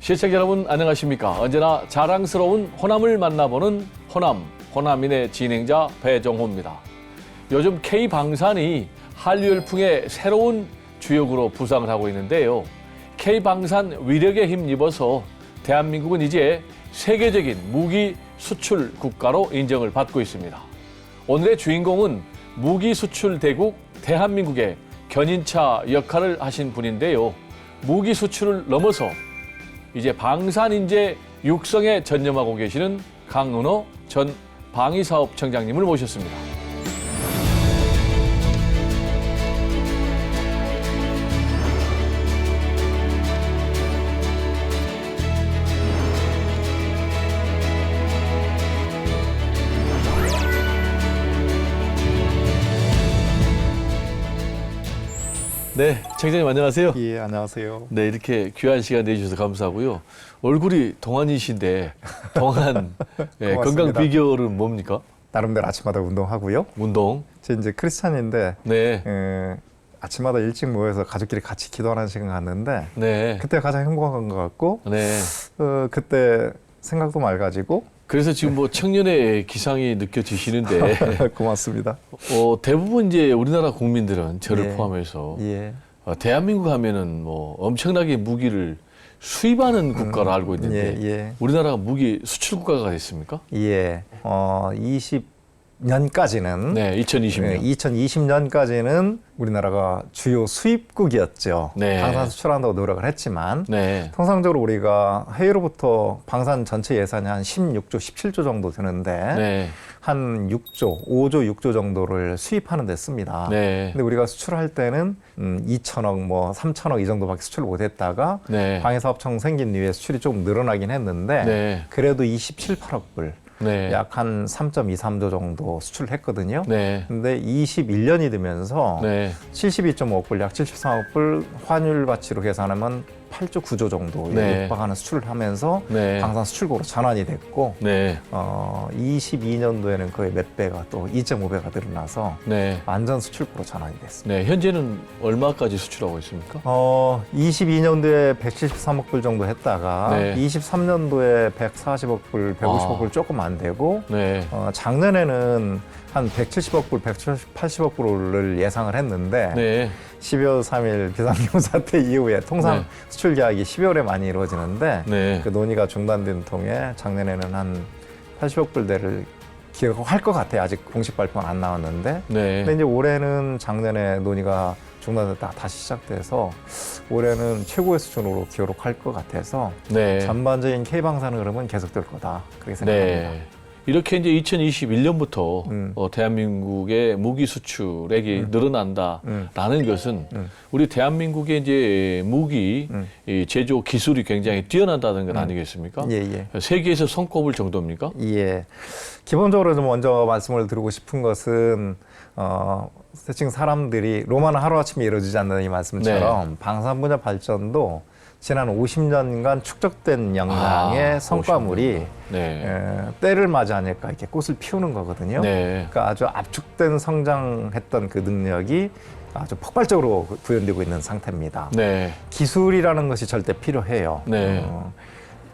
시청자 여러분 안녕하십니까? 언제나 자랑스러운 호남을 만나보는 호남, 호남인의 진행자 배정호입니다. 요즘 K방산이 한류 열풍의 새로운 주역으로 부상을 하고 있는데요. K방산 위력에 힘입어서 대한민국은 이제 세계적인 무기 수출 국가로 인정을 받고 있습니다. 오늘의 주인공은 무기 수출 대국 대한민국의 견인차 역할을 하신 분인데요. 무기 수출을 넘어서 이제 방산인재 육성에 전념하고 계시는 강은호 전 방위사업청장님을 모셨습니다. 네, 청장님 안녕하세요. 예, 안녕하세요. 네, 이렇게 귀한 시간 내주셔서 감사하고요. 얼굴이 동안이신데 동안 예, 고맙습니다. 건강 비결은 뭡니까? 나름대로 아침마다 운동하고요. 운동. 제 이제 크리스찬인데 네, 에, 아침마다 일찍 모여서 가족끼리 같이 기도하는 시간 갔는데 네, 그때 가장 행복한 것 같고 네. 어, 그때 생각도 맑아지고 그래서 지금 뭐 청년의 기상이 느껴지시는데 고맙습니다. 어, 대부분 이제 우리나라 국민들은 저를 예. 포함해서 예, 어, 대한민국 하면은 뭐 엄청나게 무기를 수입하는 국가로 알고 있는데 예, 예. 우리나라가 무기 수출 국가가 됐습니까? 예. 어, 20 년까지는 네, 2020년. 2020년까지는 우리나라가 주요 수입국이었죠. 네. 방산 수출한다고 노력을 했지만 네, 통상적으로 우리가 해외로부터 방산 전체 예산이 한 16조, 17조 정도 되는데 네, 한 6조, 5조, 6조 정도를 수입하는 데 씁니다. 네, 근데 우리가 수출할 때는 음, 2천억, 뭐 3천억 이 정도밖에 수출 못했다가 네, 방해사업청 생긴 이후에 수출이 조금 늘어나긴 했는데 네, 그래도 27, 8억 불, 네, 약 한 3.2, 3조 정도 수출을 했거든요. 네, 근데 21년이 되면서 네, 72.5억 불, 약 73억 불 환율 가치로 계산하면 8조, 9조 정도에 네. 육박하는 수출을 하면서 네, 방산 수출국으로 전환이 됐고 네, 어, 22년도에는 거의 몇 배가 또 2.5배가 늘어나서 네, 완전 수출국으로 전환이 됐습니다. 네. 현재는 얼마까지 수출하고 있습니까? 어, 22년도에 173억 불 정도 했다가 네. 23년도에 140억 불, 150억 아. 불 조금 안 되고 네, 어, 작년에는 한 170억 불, 180억 불을 예상을 했는데 네, 12월 3일 비상경 사태 이후에 통상 네. 수출 계약이 12월에 많이 이루어지는데 네, 그 논의가 중단된 통에 작년에는 한 80억 불대를 기록할 것 같아요. 아직 공식 발표는 안 나왔는데. 근데 네, 이제 올해는 작년에 논의가 중단됐다 다시 시작돼서 올해는 최고의 수준으로 기록할 것 같아서 네, 전반적인 K방산 흐름은 계속될 거다. 그렇게 생각합니다. 네. 이렇게 이제 2021년부터 음. 어, 대한민국의 무기 수출액이 늘어난다라는 음. 것은 음. 우리 대한민국의 이제 무기 음. 이 제조 기술이 굉장히 뛰어난다는 건 아니겠습니까? 예, 예. 세계에서 손꼽을 정도입니까? 예. 기본적으로 좀 먼저 말씀을 드리고 싶은 것은 어, 대충 사람들이 로마는 하루아침에 이루어지지 않는 이 말씀처럼 네. 방산 분야 발전도 지난 50년간 축적된 역량의 아, 성과물이 네. 에, 때를 맞이하니까 이렇게 꽃을 피우는 거거든요. 네. 그러니까 아주 압축된 성장했던 그 능력이 아주 폭발적으로 구현되고 있는 상태입니다. 네. 기술이라는 것이 절대 필요해요. 네. 어,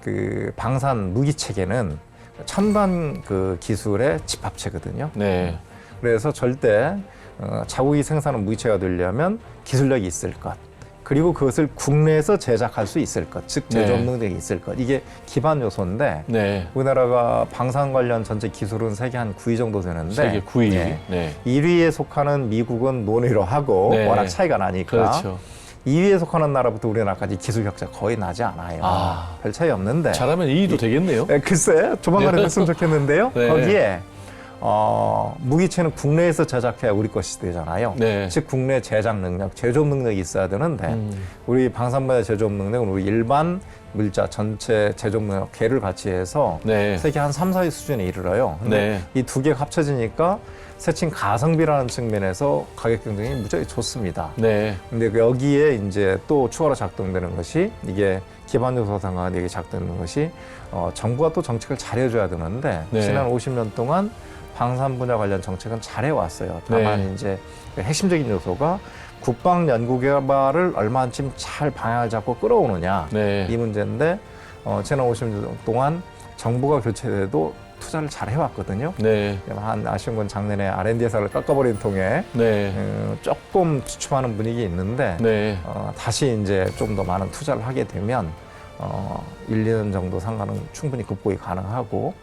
그 방산 무기 체계는 첨단 그 기술의 집합체거든요. 네. 그래서 절대 어, 자국이 생산한 무기체가 되려면 기술력이 있을 것. 그리고 그것을 국내에서 제작할 수 있을 것, 즉 제조업 네. 능력이 있을 것. 이게 기반 요소인데 네. 우리나라가 방산 관련 전체 기술은 세계 한 9위 정도 되는데 세계 9위. 예. 네. 1위에 속하는 미국은 논의로 하고 네. 워낙 차이가 나니까 그렇죠. 2위에 속하는 나라부터 우리나라까지 기술 격차 거의 나지 않아요. 아. 별 차이 없는데. 잘하면 2위도 되겠네요. 에, 글쎄 조만간에 됐으면 좋겠는데요. 네. 거기에 어, 무기체는 국내에서 제작해야 우리 것이 되잖아요. 네. 즉 국내 제작 능력, 제조업 능력이 있어야 되는데 음. 우리 방산분야 제조업 능력은 우리 일반 물자 전체 제조업 능력 개를 같이 해서 네. 세계 한 3, 4위 수준에 이르러요. 근데 네. 이두 개가 합쳐지니까 세칭 가성비라는 측면에서 가격 경쟁이 무지하게 좋습니다. 네. 근데 그 여기에 이제 또 추가로 작동되는 것이 이게 기반 요소 상황 이게 작동되는 것이 어, 정부가 또 정책을 잘해줘야 되는데 네. 지난 50년 동안 방산 분야 관련 정책은 잘해왔어요. 다만 네. 이제 그 핵심적인 요소가 국방 연구 개발을 얼마쯤 잘 방향을 잡고 끌어오느냐 네. 이 문제인데 어, 지난 50년 동안 정부가 교체돼도 투자를 잘 해왔거든요. 네. 한 아쉬운 건 작년에 R&D 회사를 깎아버린 통에 네. 어, 조금 주춤하는 분위기 있는데 네. 어, 다시 이제 좀 더 많은 투자를 하게 되면 어, 1, 2년 정도 상관은 충분히 극복이 가능하고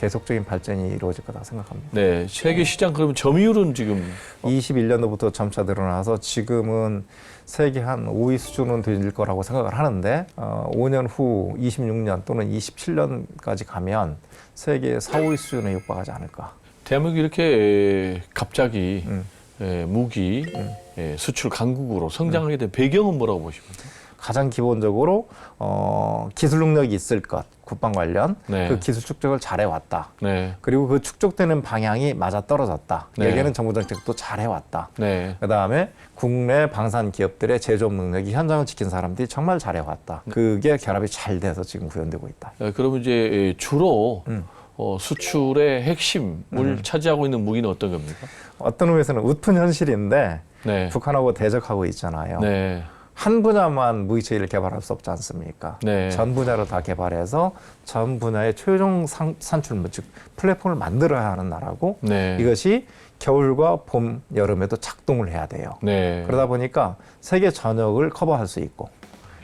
계속적인 발전이 이루어질 거다 생각합니다. 네. 세계 시장 그러면 점유율은 지금 21년도부터 점차 늘어나서 지금은 세계 한 5위 수준은 될 거라고 생각을 하는데 어, 5년 후 26년 또는 27년까지 가면 세계 4, 5위 수준에 육박하지 않을까. 대한민국이 이렇게 갑자기 음. 예, 무기 음. 예, 수출 강국으로 성장하게 된 배경은 뭐라고 보십니까? 가장 기본적으로 어, 기술 능력이 있을 것, 국방 관련 네. 그 기술 축적을 잘해왔다. 네. 그리고 그 축적되는 방향이 맞아 떨어졌다. 네. 여기에는 정부 정책도 잘 해왔다. 네. 그 다음에 국내 방산 기업들의 제조업 능력이 현장을 지킨 사람들이 정말 잘해왔다. 그게 결합이 잘 돼서 지금 구현되고 있다. 예, 그러면 이제 예, 주로 음. 어, 수출의 핵심을 차지하고 있는 무기는 어떤 겁니까? 어떤 의미에서는 웃픈 현실인데 네. 북한하고 대적하고 있잖아요. 네. 한 분야만 무기체계를 개발할 수 없지 않습니까? 네. 전 분야로 다 개발해서 전 분야의 최종 상- 산출물 즉 플랫폼을 만들어야 하는 나라고 네. 이것이 겨울과 봄, 여름에도 작동을 해야 돼요. 네. 그러다 보니까 세계 전역을 커버할 수 있고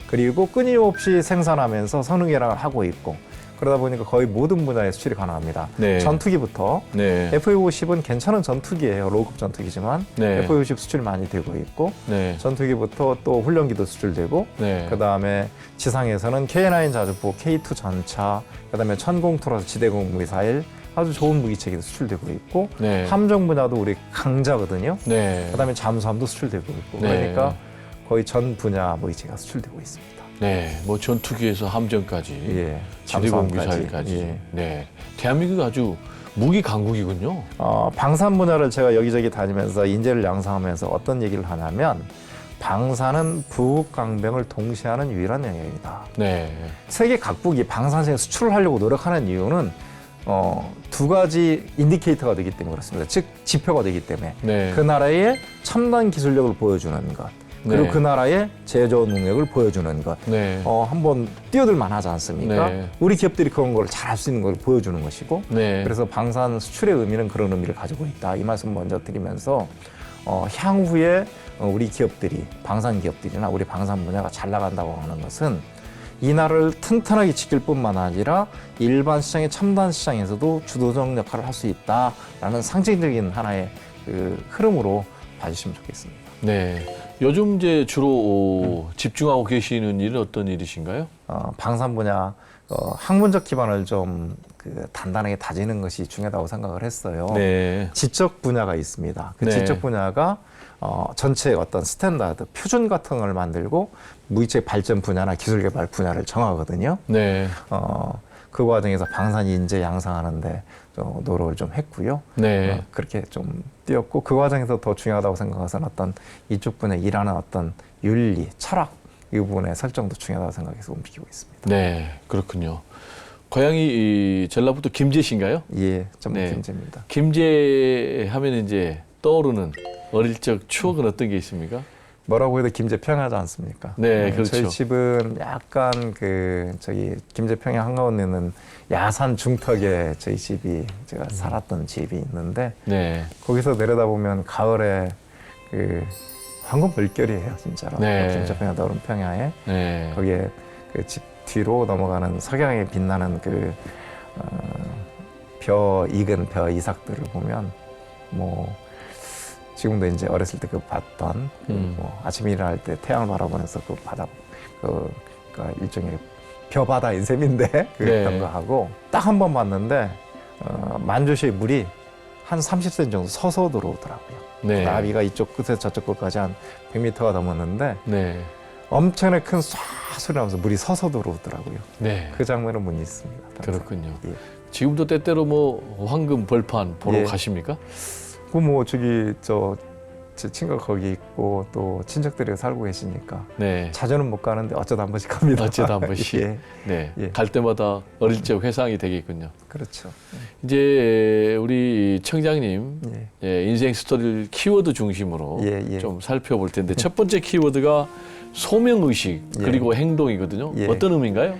그리고 끊임없이 생산하면서 선후계량을 하고 있고 그러다 보니까 거의 모든 분야에 수출이 가능합니다. 네. 전투기부터 네. F-50은 괜찮은 전투기예요. 로급 전투기지만 네. F-50 수출이 많이 되고 있고 네. 전투기부터 또 훈련기도 수출되고 네. 그다음에 지상에서는 K9 자주포, K2 전차, 그다음에 천공투라서 지대공 미사일 아주 좋은 무기체계도 수출되고 있고 네. 함정 분야도 우리 강자거든요. 네. 그다음에 잠수함도 수출되고 있고 네. 그러니까 거의 전 분야 무기체가 수출되고 있습니다. 네. 뭐 전투기에서 함정까지 예, 지대공 잠수함까지. 미사일까지. 예. 네. 대한민국 아주 무기 강국이군요. 어, 방산 분야를 제가 여기저기 다니면서 인재를 양성하면서 어떤 얘기를 하냐면 방산은 부국 강병을 동시하는 유일한 영역이다. 네. 세계 각국이 방산세 수출을 하려고 노력하는 이유는 어, 두 가지 인디케이터가 되기 때문에 그렇습니다. 즉 지표가 되기 때문에 네. 그 나라의 첨단 기술력을 보여주는 것 그리고 네. 그 나라의 제조 능력을 보여주는 것. 네. 어, 한번 뛰어들만 하지 않습니까? 네. 우리 기업들이 그런 걸 잘 할 수 있는 걸 보여주는 것이고 네. 그래서 방산 수출의 의미는 그런 의미를 가지고 있다. 이 말씀 먼저 드리면서 어, 향후에 어, 우리 기업들이 방산 기업들이나 우리 방산 분야가 잘 나간다고 하는 것은 이 나라를 튼튼하게 지킬 뿐만 아니라 일반 시장의 첨단 시장에서도 주도적 역할을 할 수 있다라는 상징적인 하나의 그 흐름으로 봐주시면 좋겠습니다. 네. 요즘 이제 주로 집중하고 계시는 일은 어떤 일이신가요? 어, 방산 분야 어, 학문적 기반을 좀 그 단단하게 다지는 것이 중요하다고 생각을 했어요. 네. 지적 분야가 있습니다. 그 네. 지적 분야가 어, 전체 어떤 스탠다드, 표준 같은 걸 만들고 무기체 발전 분야나 기술 개발 분야를 정하거든요. 네. 어, 그 과정에서 방산 인재 양성하는데 좀 노력을 좀 했고요. 네. 어, 그렇게 좀 뛰었고 그 과정에서 더 중요하다고 생각해서는 어떤 이쪽 분야 일하는 어떤 윤리, 철학 이 부분의 설정도 중요하다고 생각해서 움직이고 있습니다. 네. 그렇군요. 고향이 이 전라북도 김제신가요? 예, 좀 네. 김재입니다. 김제 하면 이제 떠오르는 어릴 적 추억은 어떤 게 있습니까? 뭐라고 해도 김제 평야지 않습니까? 네, 그렇죠. 저희 집은 약간 그 저기 김제 평야 한가운데 있는 야산 중턱에 저희 집이 제가 살았던 집이 있는데 네. 거기서 내려다 보면 가을에 그 황금 물결이에요, 진짜로. 네. 김제 평야 너른 평야에 네. 거기에 그 집 뒤로 넘어가는 석양에 빛나는 그 어, 벼 익은 벼 이삭들을 보면 뭐 지금도 이제 어렸을 때 그 봤던 그 음. 뭐 아침 일어날 때 태양을 바라보면서 그 바다 그 그러니까 일종의 벼바다 인 셈인데 그랬던 네. 거 하고 딱 한 번 봤는데 어, 만조시의 물이 한 30cm 정도 서서 들어오더라고요. 네. 나비가 이쪽 끝에서 저쪽 끝까지 한 100m가 넘었는데 네. 엄청나게 큰 쏴 소리 나면서 물이 서서 들어오더라고요. 네. 그 장면은 못 잊습니다. 항상. 그렇군요. 예. 지금도 때때로 뭐 황금 벌판 보러 예. 가십니까? 그뭐 저기 저 제 친구가 거기 있고 또 친척들이 살고 계시니까 네. 자주는 못 가는데 어쩌다 한 번씩 갑니다. 어쩌다 한 번씩. 예, 네. 예. 갈 때마다 어릴 적 회상이 되겠군요. 그렇죠. 이제 우리 청장님 예, 예, 인생 스토리를 키워드 중심으로 예, 예. 좀 살펴볼 텐데 첫 번째 키워드가 소명 의식 예. 그리고 행동이거든요. 예. 어떤 의미인가요?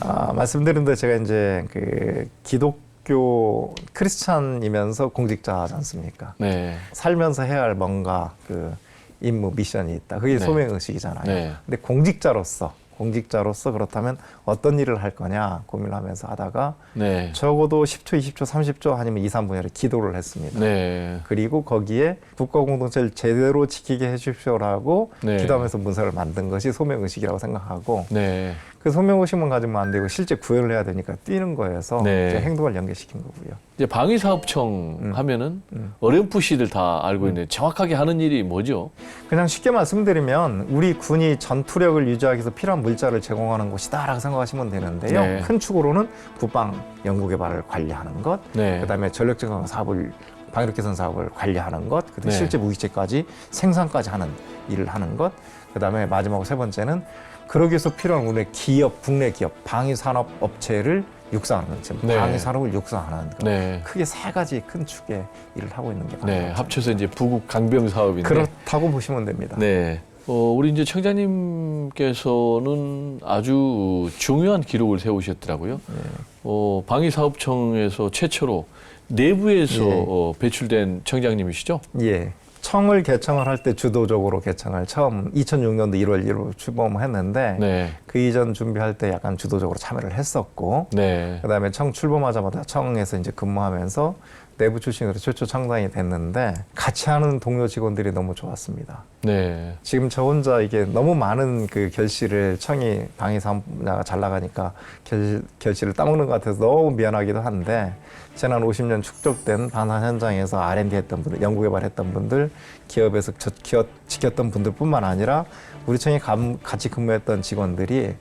아, 말씀드린 대로 제가 이제 그 기독 교 크리스찬이면서 공직자지 않습니까? 네. 살면서 해야 할 뭔가 그 임무 미션이 있다. 그게 네. 소명 의식이잖아요. 네. 근데 공직자로서 공직자로서 그렇다면 어떤 일을 할 거냐 고민을 하면서 하다가 네. 적어도 10초, 20초, 30초 아니면 2, 3분야를 기도를 했습니다. 네. 그리고 거기에 국가 공동체를 제대로 지키게 해주십시오라고 네. 기도하면서 문서를 만든 것이 소명 의식이라고 생각하고 네. 그 소명 의식만 가지면 안 되고 실제 구현을 해야 되니까 뛰는 거에서 네. 이제 행동을 연계시킨 거고요. 이제 방위사업청 음. 하면은 음. 어렴풋이들 다 알고 있는데 정확하게 하는 일이 뭐죠? 그냥 쉽게 말씀드리면 우리 군이 전투력을 유지하기 위해서 필요한 물자를 제공하는 곳이다라고 생각하시면 되는데요. 네. 큰 축으로는 국방 연구개발을 관리하는 것, 네. 그다음에 전력증강 사업을 방위력 개선 사업을 관리하는 것, 그다음에 네. 실제 무기체까지 생산까지 하는 일을 하는 것, 그다음에 마지막으로 세 번째는 그러기 위해서 필요한 우리 기업, 국내 기업, 방위 산업 업체를 육성하는 것, 지금 네. 방위 산업을 육성하는 것. 네. 크게 세 가지 큰 축의 일을 하고 있는 게 네. 합쳐서 이제 부국 강병 사업인데. 그렇다고 보시면 됩니다. 네. 어, 우리 이제 청장님께서는 아주 중요한 기록을 세우셨더라고요. 네. 어, 방위사업청에서 최초로 내부에서 예. 어, 배출된 청장님이시죠? 예. 청을 개청을 할 때 주도적으로 개청을 처음 2006년도 1월 1일 출범했는데 네. 그 이전 준비할 때 약간 주도적으로 참여를 했었고 네. 그다음에 청 출범하자마자 청에서 이제 근무하면서 내부 출신으로 최초 청장이 됐는데 같이 하는 동료 직원들이 너무 좋았습니다. 네. 지금 저 혼자 이게 너무 많은 그 결실을 청이 방위 사업자가 잘 나가니까 결, 결실을 따먹는 것 같아서 너무 미안하기도 한데 지난 50년 축적된 방산 현장에서 R&D 했던 분들, 연구개발했던 분들, 기업에서 저, 기업 지켰던 분들뿐만 아니라 우리 청에 감, 같이 근무했던 직원들이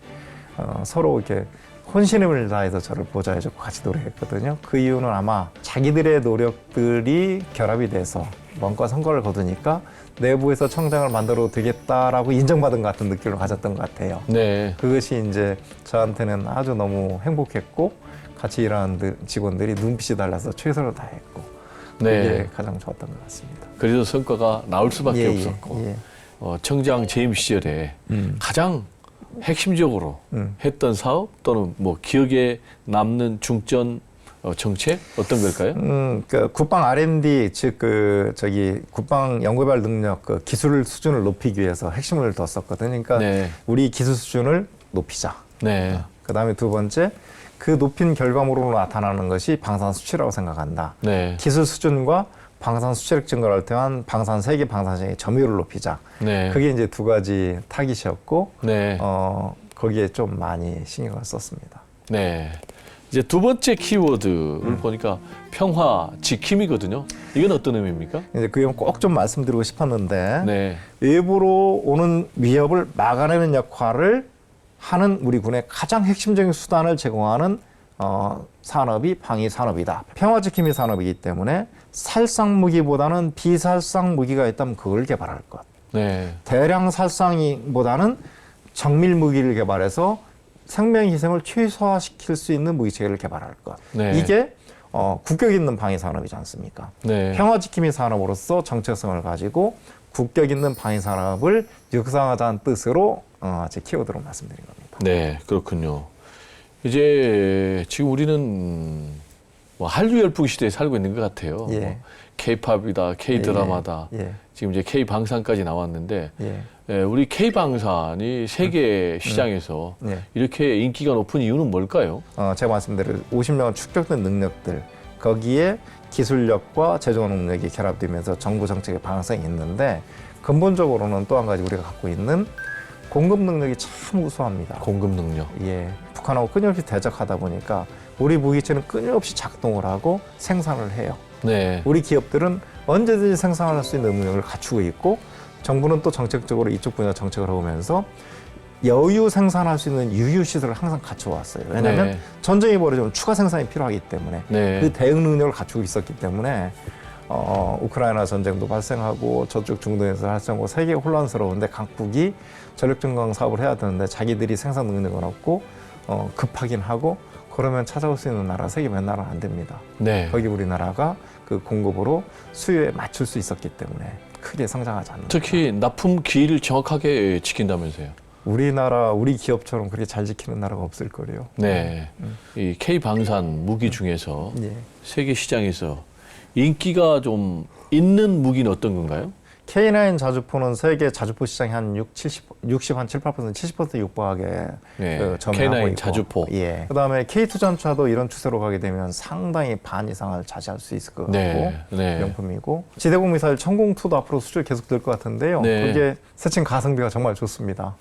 어, 서로 이렇게 혼신임을 다해서 저를 보좌해줬고 같이 노력했거든요. 그 이유는 아마 자기들의 노력들이 결합이 돼서 뭔가 성과를 거두니까 내부에서 청장을 만들어도 되겠다라고 인정받은 것 같은 느낌을 가졌던 것 같아요. 네. 그것이 이제 저한테는 아주 너무 행복했고 같이 일하는 들- 직원들이 눈빛이 달라서 최선을 다했고 네. 그게 가장 좋았던 것 같습니다. 그래서 성과가 나올 수밖에 예, 예, 없었고 예. 어, 청장 재임 시절에 음. 가장 핵심적으로 음. 했던 사업 또는 뭐 기억에 남는 중점 어, 정책 어떤 걸까요? 음, 그 국방 R&D 즉 그 저기 국방 연구개발 능력 그 기술 수준을 높이기 위해서 핵심을 뒀었거든요. 그러니까 네. 우리 기술 수준을 높이자. 네. 그 다음에 두 번째 그 높인 결과물로 나타나는 것이 방산 수치라고 생각한다. 네. 기술 수준과 방산 수치력 증가를 통한 방산 세계 방산 시장의 점유율을 높이자. 네. 그게 이제 두 가지 타깃이었고 네. 어 거기에 좀 많이 신경을 썼습니다. 네. 이제 두 번째 키워드를 음. 보니까 평화 지킴이거든요. 이건 어떤 의미입니까? 이제 그건 꼭좀 말씀드리고 싶었는데 네. 외부로 오는 위협을 막아내는 역할을 하는 우리 군의 가장 핵심적인 수단을 제공하는 어, 산업이 방위 산업이다. 평화 지킴이 산업이기 때문에 살상 무기보다는 비살상 무기가 있다면 그걸 개발할 것. 네. 대량 살상이보다는 정밀 무기를 개발해서 생명 희생을 최소화시킬 수 있는 무기 체계를 개발할 것. 네. 이게 어, 국격 있는 방위 산업이지 않습니까? 네. 평화 지킴이 산업으로서 정체성을 가지고 국격 있는 방위 산업을 육성하자는 뜻으로 어, 제 키워드로 말씀드린 겁니다. 네, 그렇군요. 이제 지금 우리는 뭐 한류 열풍 시대에 살고 있는 것 같아요. 예. 뭐 K-팝이다, K-드라마다, 예, 지금 이제 K-방산까지 나왔는데 예, 예, 우리 K-방산이 세계 시장에서 예. 이렇게 인기가 높은 이유는 뭘까요? 어, 제가 말씀드린 50년간 축적된 능력들 거기에 기술력과 제조 능력이 결합되면서 정부 정책의 방향성이 있는데 근본적으로는 또 한 가지 우리가 갖고 있는 공급 능력이 참 우수합니다. 공급 능력. 예, 북한하고 끊임없이 대적하다 보니까 우리 무기체는 끊임없이 작동을 하고 생산을 해요. 네. 우리 기업들은 언제든지 생산할 수 있는 능력을 갖추고 있고 정부는 또 정책적으로 이쪽 분야 정책을 해오면서 여유 생산할 수 있는 유유 시설을 항상 갖춰왔어요. 왜냐하면 네. 전쟁이 벌어지면 추가 생산이 필요하기 때문에 네. 그 대응 능력을 갖추고 있었기 때문에 어, 우크라이나 전쟁도 발생하고 저쪽 중동에서 발생하고 세계 혼란스러운데 각국이 전력 증강 사업을 해야 되는데 자기들이 생산 능력은 없고 어, 급하긴 하고 그러면 찾아올 수 있는 나라 세계 몇 나라는 안 됩니다. 네. 거기 우리나라가 그 공급으로 수요에 맞출 수 있었기 때문에 크게 성장하지 않는다. 특히 납품 기일을 정확하게 지킨다면서요. 우리나라 우리 기업처럼 그렇게 잘 지키는 나라가 없을 거래요. 네. 이 K 방산 무기 중에서 예. 세계 시장에서 인기가 좀 있는 무기는 어떤 건가요? K9 자주포는 세계 자주포 시장이 한 6, 70, 60, 한 7, 8% 70% 육박하게 네. 그 점유하고 K9 있고. 자주포. 예. 그다음에 K2 전차도 이런 추세로 가게 되면 상당히 반 이상을 차지할 수 있을 것 같고 네. 네. 명품이고 지대공 미사일 천공2도 앞으로 수출 계속 될 것 같은데요. 네. 그게 세친 가성비가 정말 좋습니다.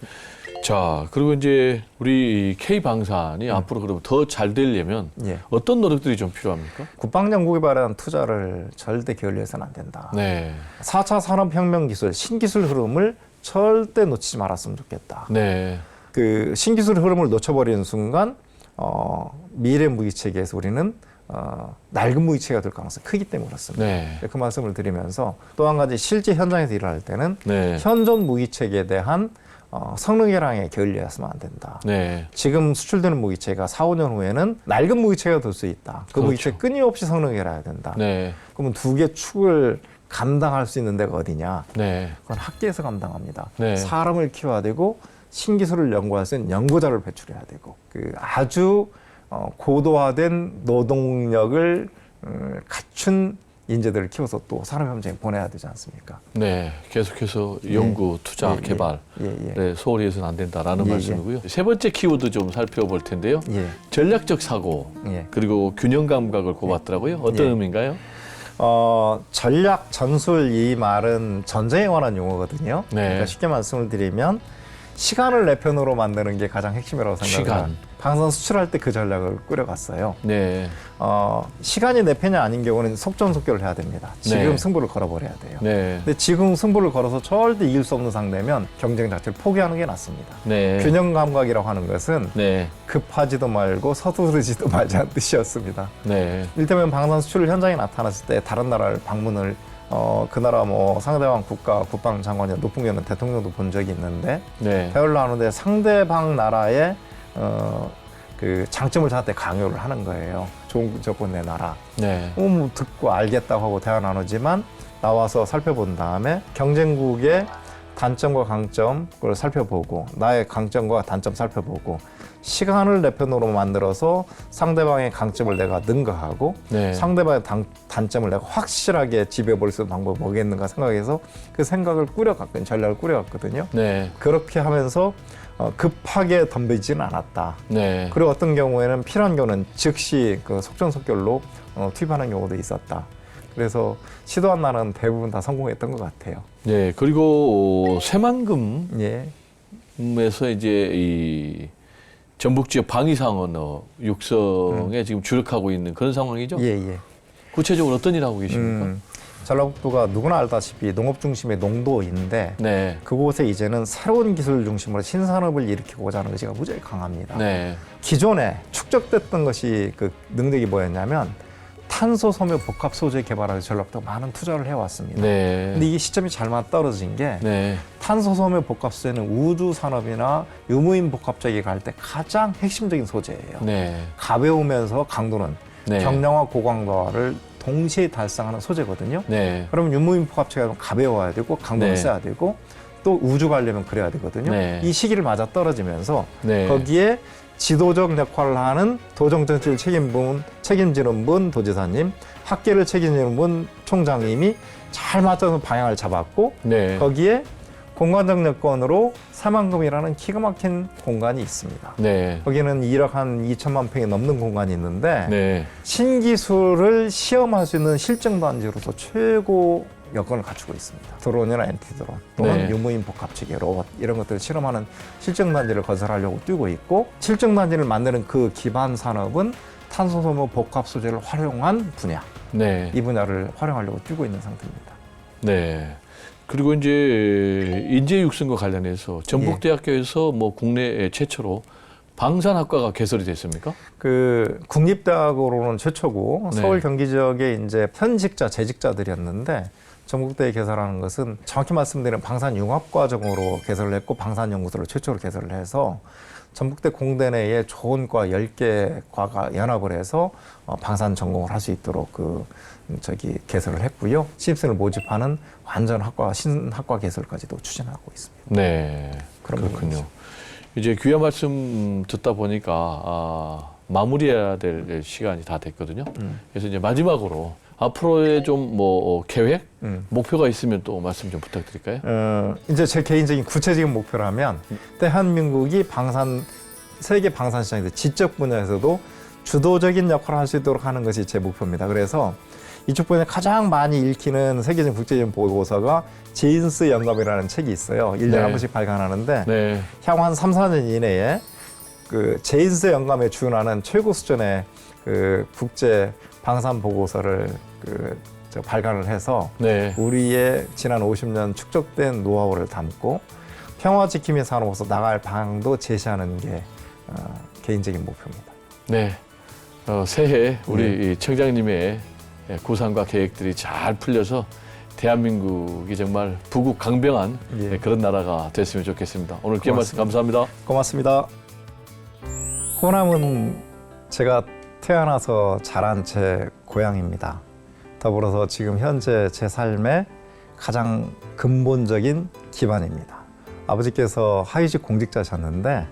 자, 그리고 이제 우리 K 방산이 앞으로 그러면 더 잘 되려면 예. 어떤 노력들이 좀 필요합니까? 국방연구에 발한 투자를 절대 게을리해서는 안 된다. 네. 4차 산업혁명 기술, 신기술 흐름을 절대 놓치지 말았으면 좋겠다. 네. 그 신기술 흐름을 놓쳐버리는 순간 어, 미래 무기 체계에서 우리는 어, 낡은 무기 체계가 될 가능성이 크기 때문에 그렇습니다. 네. 그 말씀을 드리면서 또 한 가지 실제 현장에서 일을 할 때는 네. 현존 무기 체계에 대한 어, 성능 개량에 게을리해서는 안 된다. 네. 지금 수출되는 무기체가 4, 5년 후에는 낡은 무기체가 될 수 있다. 그 그렇죠. 무기체 끊임없이 성능 개량해야 된다. 네. 그러면 두 개 축을 감당할 수 있는 데가 어디냐? 네. 그건 학계에서 감당합니다. 네. 사람을 키워야 되고 신기술을 연구할 수 있는 연구자를 배출해야 되고 그 아주 어, 고도화된 노동력을 음, 갖춘 인재들을 키워서 또 산업 현장에 보내야 되지 않습니까? 네. 계속해서 연구, 투자, 예, 예. 개발. 예, 예. 네, 소홀히 해서는 안 된다라는 예, 예. 말씀이고요. 세 번째 키워드 좀 살펴볼 텐데요. 예. 전략적 사고 예. 그리고 균형 감각을 꼽았더라고요. 어떤 예. 의미인가요? 어, 전략 전술 이 말은 전쟁에 관한 용어거든요. 네. 그러니까 쉽게 말씀을 드리면 시간을 내 편으로 만드는 게 가장 핵심이라고 생각해요. 시간. 방산 수출할 때 그 전략을 꾸려갔어요. 네. 어, 시간이 내 편이 아닌 경우는 속전속결을 해야 됩니다. 지금 네. 승부를 걸어버려야 돼요. 네. 근데 지금 승부를 걸어서 절대 이길 수 없는 상대면 경쟁 자체를 포기하는 게 낫습니다. 네. 균형 감각이라고 하는 것은 네. 급하지도 말고 서두르지도 말자는 뜻이었습니다. 네. 일테면 방산 수출 현장에 나타났을 때 다른 나라를 방문을 어, 그 나라 뭐 상대방 국가 국방장관이 높은 경우는 대통령도 본 적이 있는데 네. 대화를 하는데 상대방 나라의 어, 그 장점을 저한테 강요를 하는 거예요. 좋은 조건 내 나라. 네. 어, 뭐 듣고 알겠다고 하고 대화 나누지만 나와서 살펴본 다음에 경쟁국의 단점과 강점 그걸 살펴보고 나의 강점과 단점 살펴보고 시간을 내 편으로 만들어서 상대방의 강점을 내가 능가하고 네. 상대방의 단, 단점을 내가 확실하게 지배해볼 수 있는 방법이 뭐겠는가 생각해서 그 생각을 꾸려갔거든요. 전략을 꾸려갔거든요. 네. 그렇게 하면서 어, 급하게 덤비지는 않았다. 네. 그리고 어떤 경우에는 필요한 경우는 즉시 그 속전속결로 어, 투입하는 경우도 있었다. 그래서 시도한 나라는 대부분 다 성공했던 것 같아요. 네. 그리고 새만금에서 예, 이제 이 전북 지역 방위상원 어, 육성에 지금 주력하고 있는 그런 상황이죠. 예, 예. 구체적으로 어떤 일 하고 계십니까? 음, 전라북도가 누구나 알다시피 농업 중심의 농도인데 네. 그곳에 이제는 새로운 기술 중심으로 신산업을 일으키고자 하는 의지가 무지하게 강합니다. 네. 기존에 축적됐던 것이 그 능력이 뭐였냐면 탄소 섬유 복합 소재 개발에 전라북도가 많은 투자를 해왔습니다. 네. 근데 이게 시점이 잘 맞 떨어진 게 네. 탄소 섬유 복합 소재는 우주 산업이나 유무인 복합적이 갈때 가장 핵심적인 소재예요. 네. 가벼우면서 강도는 네. 경량화 고강도화를 동시에 달성하는 소재거든요. 네. 그러면 유무인 복합체가 가벼워야 되고 강도는 네. 세야 되고 또 우주 가려면 그래야 되거든요. 네. 이 시기를 맞아 떨어지면서 네. 거기에 지도적 역할을 하는 도정 정치를 책임분 책임지는 분 도지사님, 학계를 책임지는 분 총장님이 잘 맞춰서 방향을 잡았고 네. 거기에 공간적 여건으로 사만금이라는 기가 막힌 공간이 있습니다. 네. 거기는 1억 한 2천만 평이 넘는 공간이 있는데 네. 신기술을 시험할 수 있는 실증 단지로서 최고 여건을 갖추고 있습니다. 드론이나 엔티드론 또는 네. 유무인 복합체계 로봇 이런 것들을 실험하는 실증 단지를 건설하려고 뛰고 있고 실증 단지를 만드는 그 기반 산업은 탄소 소모 복합 소재를 활용한 분야 네. 이 분야를 활용하려고 뛰고 있는 상태입니다. 네. 그리고 이제 인재 육성과 관련해서 전북대학교에서 뭐 국내 최초로 방산학과가 개설이 됐습니까? 그 국립대학으로는 최초고 네. 서울 경기 지역에 이제 현직자 재직자들이었는데 전북대에 개설하는 것은 정확히 말씀드리면 방산융합과정으로 개설을 했고 방산연구소를 최초로 개설을 해서 전북대 공대 내에 좋은 과 10개 과가 연합을 해서 어, 방산 전공을 할 수 있도록 그 음, 저기 개설을 했고요. 신입생을 모집하는 완전 학과 신학과 개설까지도 추진하고 있습니다. 네. 그렇군요. 이제 귀한 말씀 듣다 보니까 아, 마무리해야 될 시간이 다 됐거든요. 음. 그래서 이제 마지막으로 앞으로의 좀 뭐 계획, 음. 목표가 있으면 또 말씀 좀 부탁드릴까요? 어, 이제 제 개인적인 구체적인 목표라면 대한민국이 방산 세계 방산 시장에서 지적 분야에서도 주도적인 역할을 할 수 있도록 하는 것이 제 목표입니다. 그래서 이쪽 분야에 가장 많이 읽히는 세계적 국제적인 보고서가 제인스 영감이라는 책이 있어요. 일년에 네. 한 번씩 발간하는데 네. 향후 한 3, 4년 이내에 그 제인스 영감에 준하는 최고 수준의 그 국제 방산 보고서를 그저 발간을 해서 네. 우리의 지난 50년 축적된 노하우를 담고 평화 지킴이 산업으로서 나갈 방도 제시하는 게 어, 개인적인 목표입니다. 네. 어, 새해 우리 이 청장님의 예, 구상과 계획들이 잘 풀려서 대한민국이 정말 부국 강병한 예. 예, 그런 나라가 됐으면 좋겠습니다. 오늘 귀한 말씀 감사합니다. 고맙습니다. 호남은 제가 태어나서 자란 제 고향입니다. 더불어서 지금 현재 제 삶의 가장 근본적인 기반입니다. 아버지께서 하위직 공직자셨는데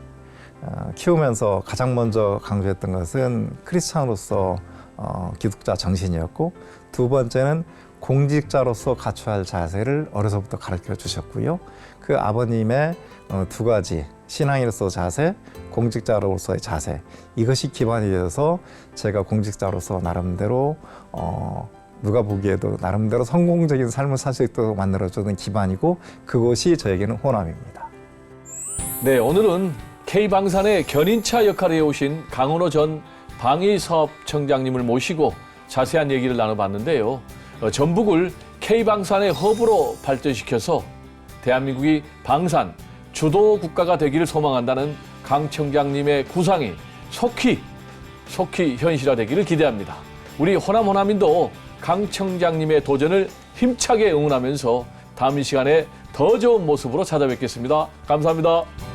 어, 키우면서 가장 먼저 강조했던 것은 크리스찬으로서 어, 기독자 정신이었고 두 번째는 공직자로서 갖춰야 할 자세를 어려서부터 가르쳐 주셨고요. 그 아버님의 어, 두 가지 신앙인으로서 자세, 공직자로서의 자세 이것이 기반이 되어서 제가 공직자로서 나름대로 어, 누가 보기에도 나름대로 성공적인 삶을 살 수 있도록 만들어주는 기반이고 그것이 저에게는 호남입니다. 네, 오늘은 K방산의 견인차 역할을 해오신 강원호 전 방위사업청장님을 모시고 자세한 얘기를 나눠봤는데요. 어, 전북을 K방산의 허브로 발전시켜서 대한민국이 방산 주도 국가가 되기를 소망한다는 강 청장님의 구상이 속히 속히 현실화되기를 기대합니다. 우리 호남 호남인도 강 청장님의 도전을 힘차게 응원하면서 다음 이 시간에 더 좋은 모습으로 찾아뵙겠습니다. 감사합니다.